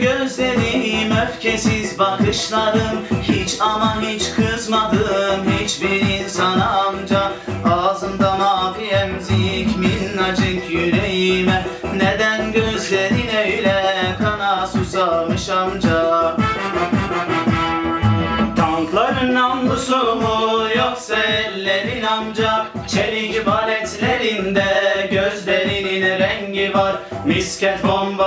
gözlerim öfkesiz bakışlarım. Hiç ama hiç kızmadım hiçbir insana amca. Ağzında mavi emzik minnacık yüreğime. Neden gözlerin öyle kana susamış amca? Tankların namlusu mu yoksa ellerin amca? Çelik baletlerinde gözlerinin rengi var. Misket bombalarından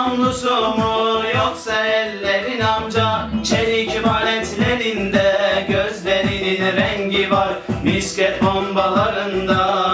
namlusu mu yoksa ellerin amca. Çelik baletlerinde gözlerinin rengi var. Misket bombalarından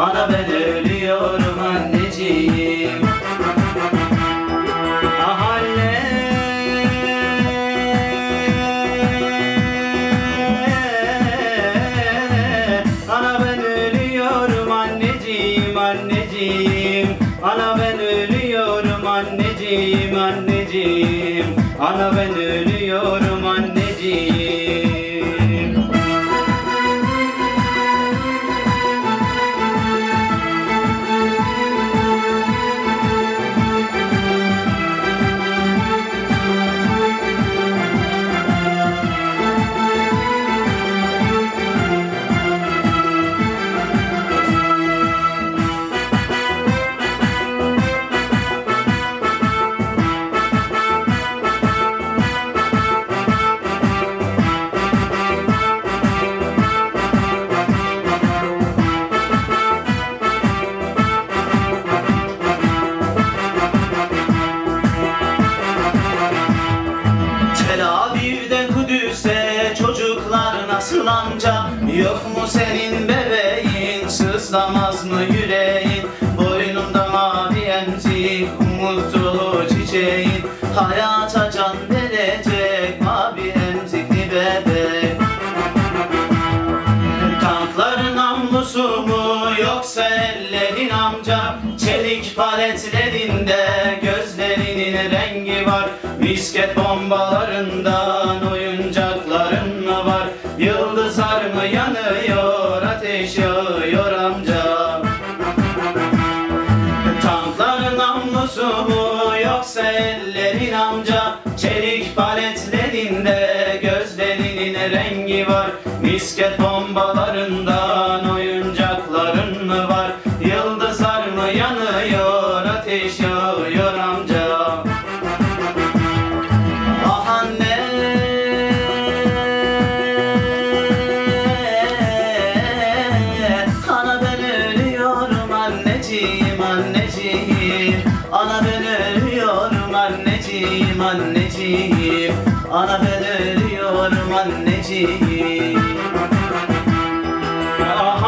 Ana ben ölüyorum anneciğim. Ah anne Ana ben ölüyorum anneciğim anneciğim. Ana ben ölüyorum anneciğim anneciğim. Ana ben ölüyorum Yok mu senin bebeğin? Sızlamaz mı yüreğin? Boynunda mavi emzik mutlu çiçeğin. Hayata can verecek mavi emzikli bebek. Tankların namlusu mu? Yoksa ellerin amca? Çelik paletlerinde gözlerinin rengi var. Misket bombalarından oyuncakların namlusu mu? Yoksa ellerin amca. Çelik paletlerinde gözlerinin rengi var. Misket bombalarından anneciğim. Ana ben ölüyorum anneciğim Ah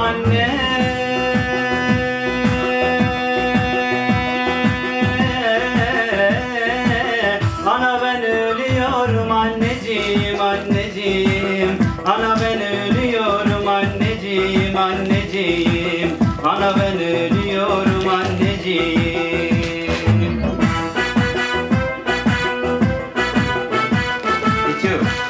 Ana ben ölüyorum anneciğim anneciğim. Ana ben ölüyorum anneciğim anneciğim. Ana ben ölüyorum anneciğim. too.